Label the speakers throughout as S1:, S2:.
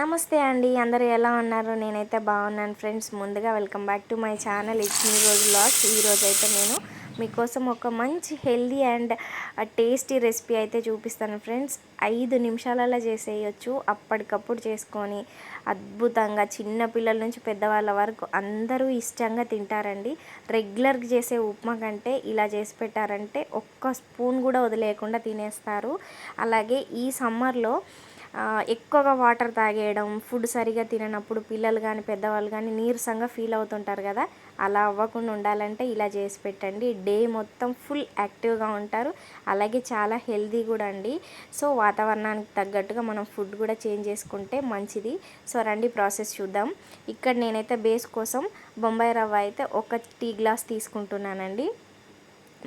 S1: నమస్తే అండి అందరూ ఎలా ఉన్నారు? నేనైతే బాగున్నాను ఫ్రెండ్స్. ముందుగా welcome back to my channel. It's మీ రోజు లాస్ట్ ఈరోజు అయితే నేను మీకోసం ఒక మంచి హెల్దీ అండ్ టేస్టీ రెసిపీ అయితే చూపిస్తాను ఫ్రెండ్స్. ఐదు నిమిషాలలో చేసేయచ్చు. అప్పటికప్పుడు చేసుకొని అద్భుతంగా చిన్న పిల్లల నుంచి పెద్దవాళ్ళ వరకు అందరూ ఇష్టంగా తింటారండి. రెగ్యులర్గా చేసే ఉప్మా కంటే ఇలా చేసి పెట్టారంటే ఒక్క స్పూన్ కూడా వదిలేయకుండా తినేస్తారు. అలాగే ఈ సమ్మర్లో ఎక్కువగా వాటర్ తాగేయడం ఫుడ్ సరిగా తిననప్పుడు పిల్లలు కానీ పెద్దవాళ్ళు కానీ నీరసంగా ఫీల్ అవుతుంటారు కదా. అలా అవ్వకుండా ఉండాలంటే ఇలా చేసి పెట్టండి. డే మొత్తం ఫుల్ యాక్టివ్గా ఉంటారు. అలాగే చాలా హెల్దీ కూడా అండి. సో వాతావరణానికి తగ్గట్టుగా మనం ఫుడ్ కూడా చేంజ్ చేసుకుంటే మంచిది. సో రండి ప్రాసెస్ చూద్దాం. ఇక్కడ నేనైతే బేస్ కోసం బొంబాయి రవ్వ అయితే ఒక టీ గ్లాస్ తీసుకుంటున్నానండి.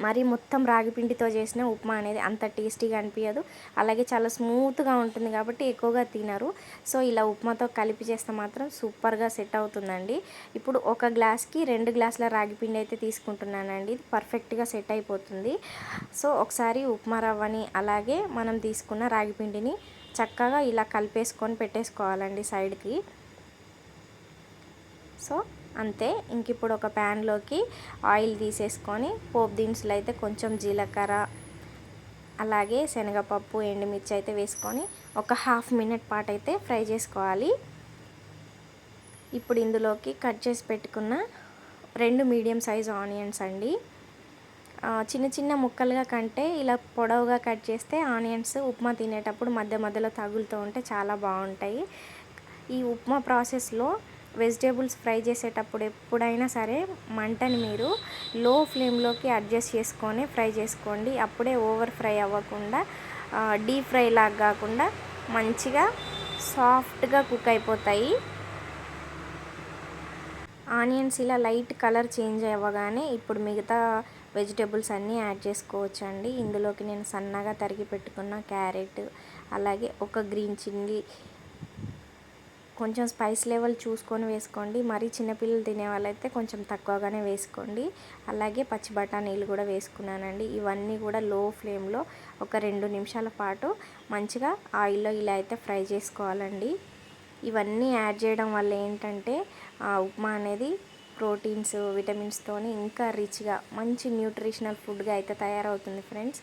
S1: మరి మొత్తం రాగి పిండితో చేసిన ఉప్మా అనేది అంత టేస్టీగా అనిపించదు అలాగే చాలా స్మూత్గా ఉంటుంది కాబట్టి ఎక్కువగా తినరు. సో ఇలా ఉప్మాతో కలిపి చేస్తే మాత్రం సూపర్గా సెట్ అవుతుందండి. ఇప్పుడు ఒక గ్లాస్కి రెండు గ్లాసుల రాగి పిండి అయితే తీసుకుంటున్నానండి. ఇది పర్ఫెక్ట్గా సెట్ అయిపోతుంది. సో ఒకసారి ఉప్మా రవ్వని అలాగే మనం తీసుకున్న రాగి పిండిని చక్కగా ఇలా కలిపేసుకొని పెట్టేసుకోవాలండి సైడ్కి. సో అంతే. ఇంక ఇప్పుడు ఒక ప్యాన్లోకి ఆయిల్ తీసేసుకొని పోపు దినుసులు అయితే కొంచెం జీలకర్ర అలాగే శనగపప్పు ఎండుమిర్చి అయితే వేసుకొని ఒక హాఫ్ మినిట్ పాటు అయితే ఫ్రై చేసుకోవాలి. ఇప్పుడు ఇందులోకి కట్ చేసి పెట్టుకున్న రెండు మీడియం సైజ్ ఆనియన్స్ అండి. చిన్న చిన్న ముక్కలుగా కంటే ఇలా పొడవుగా కట్ చేస్తే ఆనియన్స్ ఉప్మా తినేటప్పుడు మధ్య మధ్యలో తగులుతూ ఉంటే చాలా బాగుంటాయి. ఈ ఉప్మా ప్రాసెస్లో వెజిటేబుల్స్ ఫ్రై చేసేటప్పుడు ఎప్పుడైనా సరే మంటని మీరు లో ఫ్లేమ్లోకి అడ్జస్ట్ చేసుకొని ఫ్రై చేసుకోండి. అప్పుడే ఓవర్ ఫ్రై అవ్వకుండా డీప్ ఫ్రై లాగా కాకుండా మంచిగా సాఫ్ట్గా కుక్ అయిపోతాయి. ఆనియన్స్ ఇలా లైట్ కలర్ చేంజ్ అవ్వగానే ఇప్పుడు మిగతా వెజిటేబుల్స్ అన్నీ యాడ్ చేసుకోవచ్చు అండి ఇందులోకి నేను సన్నగా తరిగి పెట్టుకున్న క్యారెట్ అలాగే ఒక గ్రీన్ చిల్లీ కొంచెం స్పైస్ లెవెల్ చూసుకొని వేసుకోండి. మరీ చిన్నపిల్లలు తినే వాళ్ళైతే కొంచెం తక్కువగానే వేసుకోండి. అలాగే పచ్చి బఠానీలు కూడా వేసుకున్నానండి. ఇవన్నీ కూడా లో ఫ్లేమ్లో ఒక రెండు నిమిషాల పాటు మంచిగా ఆయిల్లో ఇలా అయితే ఫ్రై చేసుకోవాలండి. ఇవన్నీ యాడ్ చేయడం వల్ల ఏంటంటే ఆ ఉప్మా అనేది ప్రోటీన్స్ విటమిన్స్తోని ఇంకా రిచ్గా మంచి న్యూట్రిషనల్ ఫుడ్గా అయితే తయారవుతుంది ఫ్రెండ్స్.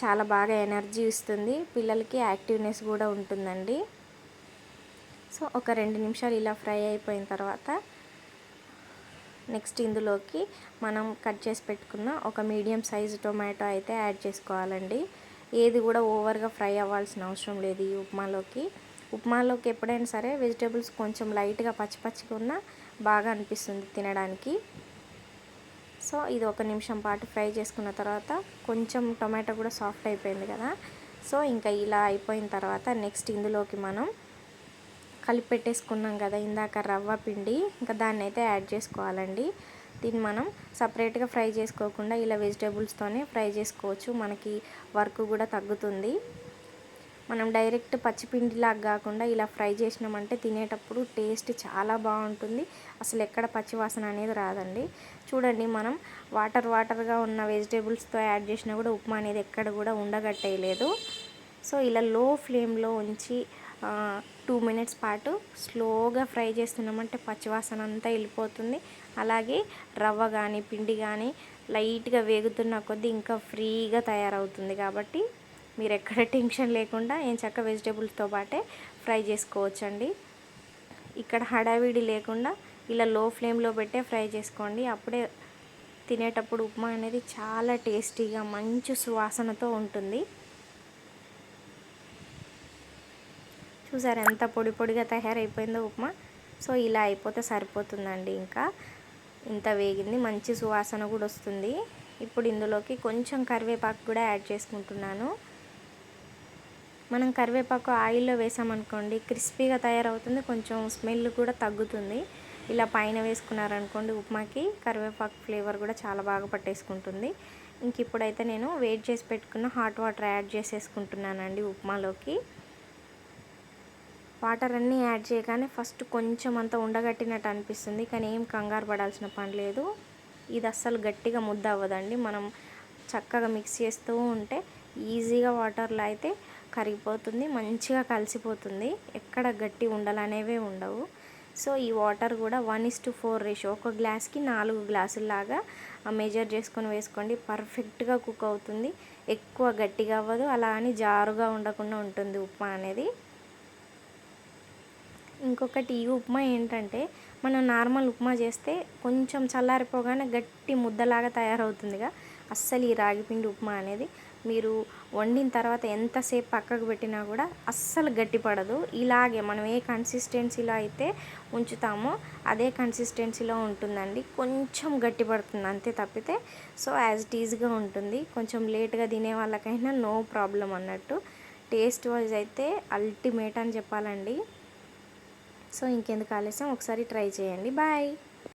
S1: చాలా బాగా ఎనర్జీ ఇస్తుంది. పిల్లలకి యాక్టివ్నెస్ కూడా ఉంటుందండి. సో ఒక రెండు నిమిషాలు ఇలా ఫ్రై అయిపోయిన తర్వాత నెక్స్ట్ ఇందులోకి మనం కట్ చేసి పెట్టుకున్న ఒక మీడియం సైజు టొమాటో అయితే యాడ్ చేసుకోవాలండి. ఏది కూడా ఓవర్గా ఫ్రై అవ్వాల్సిన అవసరం లేదు ఈ ఉప్మాలోకి. ఉప్మాలోకి ఎప్పుడైనా సరే వెజిటేబుల్స్ కొంచెం లైట్గా పచ్చి పచ్చిగా ఉన్నా బాగా అనిపిస్తుంది తినడానికి. సో ఇది ఒక నిమిషం పాటు ఫ్రై చేసుకున్న తర్వాత కొంచెం టొమాటో కూడా సాఫ్ట్ అయిపోయింది కదా. సో ఇంకా ఇలా అయిపోయిన తర్వాత నెక్స్ట్ ఇందులోకి మనం కలిపి పెట్టేసుకున్నాం కదా ఇందాక రవ్వ పిండి. ఇంకా దాన్ని అయితే యాడ్ చేసుకోవాలండి. దీన్ని మనం సపరేట్గా ఫ్రై చేసుకోకుండా ఇలా వెజిటేబుల్స్తోనే ఫ్రై చేసుకోవచ్చు. మనకి వర్క్ కూడా తగ్గుతుంది. మనం డైరెక్ట్ పచ్చిపిండిలాగా కాకుండా ఇలా ఫ్రై చేసినామంటే తినేటప్పుడు టేస్ట్ చాలా బాగుంటుంది. అసలు ఎక్కడ పచ్చివాసన అనేది రాదండి. చూడండి మనం వాటర్ వాటర్గా ఉన్న వెజిటేబుల్స్తో యాడ్ చేసినా కూడా ఉప్మా అనేది ఎక్కడ కూడా ఉండగట్టేయలేదు. సో ఇలా లో ఫ్లేమ్లో ఉంచి టూ మినిట్స్ పాటు స్లోగా ఫ్రై చేస్తున్నామంటే పచ్చివాసన అంతా వెళ్ళిపోతుంది. అలాగే రవ్వ కానీ పిండి కానీ లైట్గా వేగుతున్న కొద్దీ ఇంకా ఫ్రీగా తయారవుతుంది కాబట్టి మీరు ఎక్కడ టెన్షన్ లేకుండా ఏం చక్క వెజిటేబుల్స్తో పాటే ఫ్రై చేసుకోవచ్చండి. ఇక్కడ హడావిడి లేకుండా ఇలా లో ఫ్లేమ్లో పెట్టే ఫ్రై చేసుకోండి. అప్పుడే తినేటప్పుడు ఉప్మా అనేది చాలా టేస్టీగా మంచి సువాసనతో ఉంటుంది. చూసారు ఎంత పొడి పొడిగా తయారైపోయిందో ఉప్మా. సో ఇలా అయిపోతే సరిపోతుందండి ఇంకా. ఇంత వేగింది మంచి సువాసన కూడా వస్తుంది. ఇప్పుడు ఇందులోకి కొంచెం కరివేపాకు కూడా యాడ్ చేసుకుంటున్నాను. మనం కరివేపాకు ఆయిల్లో వేసామనుకోండి క్రిస్పీగా తయారవుతుంది కొంచెం స్మెల్ కూడా తగ్గుతుంది. ఇలా పైన వేసుకున్నారనుకోండి ఉప్మాకి కరివేపాకు ఫ్లేవర్ కూడా చాలా బాగా పట్టేసుకుంటుంది. ఇంక ఇప్పుడైతే నేను వేడి చేసి పెట్టుకున్న హాట్ వాటర్ యాడ్ చేసేసుకుంటున్నానండి ఉప్మాలోకి. వాటర్ అన్నీ యాడ్ చేయగానే ఫస్ట్ కొంచెం అంత ఉండగట్టినట్టు అనిపిస్తుంది కానీ ఏం కంగారు పడాల్సిన పని లేదు. ఇది అస్సలు గట్టిగా ముద్ద అవ్వదండి. మనం చక్కగా మిక్స్ చేస్తూ ఉంటే ఈజీగా వాటర్లో అయితే కరిగిపోతుంది మంచిగా కలిసిపోతుంది. ఎక్కడ గట్టి ఉండలు అనేవే ఉండవు. సో ఈ వాటర్ కూడా one is to four ratio. ఒక గ్లాస్కి నాలుగు గ్లాసుల్లాగా మెజర్ చేసుకొని వేసుకోండి. పర్ఫెక్ట్గా కుక్ అవుతుంది. ఎక్కువ గట్టిగా అవ్వదు. అలా అని జారుగా ఉండకుండా ఉంటుంది ఉప్మా అనేది. ఇంకొకటి ఈ ఉప్మా ఏంటంటే మనం నార్మల్ ఉప్మా చేస్తే కొంచెం చల్లారిపోగానే గట్టి ముద్దలాగా తయారవుతుందిగా. అస్సలు ఈ రాగిపిండి ఉప్మా అనేది మీరు వండిన తర్వాత ఎంతసేపు పక్కకు పెట్టినా కూడా అస్సలు గట్టిపడదు ఇలాగే మనం ఏ కన్సిస్టెన్సీలో అయితే ఉంచుతామో అదే కన్సిస్టెన్సీలో ఉంటుందండి. కొంచెం గట్టి పడుతుంది అంతే తప్పితే సో యాజ్ ఇట్ ఈజ్గా ఉంటుంది. కొంచెం లేట్గా తినే వాళ్ళకైనా నో ప్రాబ్లం అన్నట్టు. టేస్ట్ వైజ్ అయితే అల్టిమేట్ అని చెప్పాలండి. సో ఇంకెందుకు ఆలస్యం? ఒకసారి ట్రై చేయండి. బాయ్.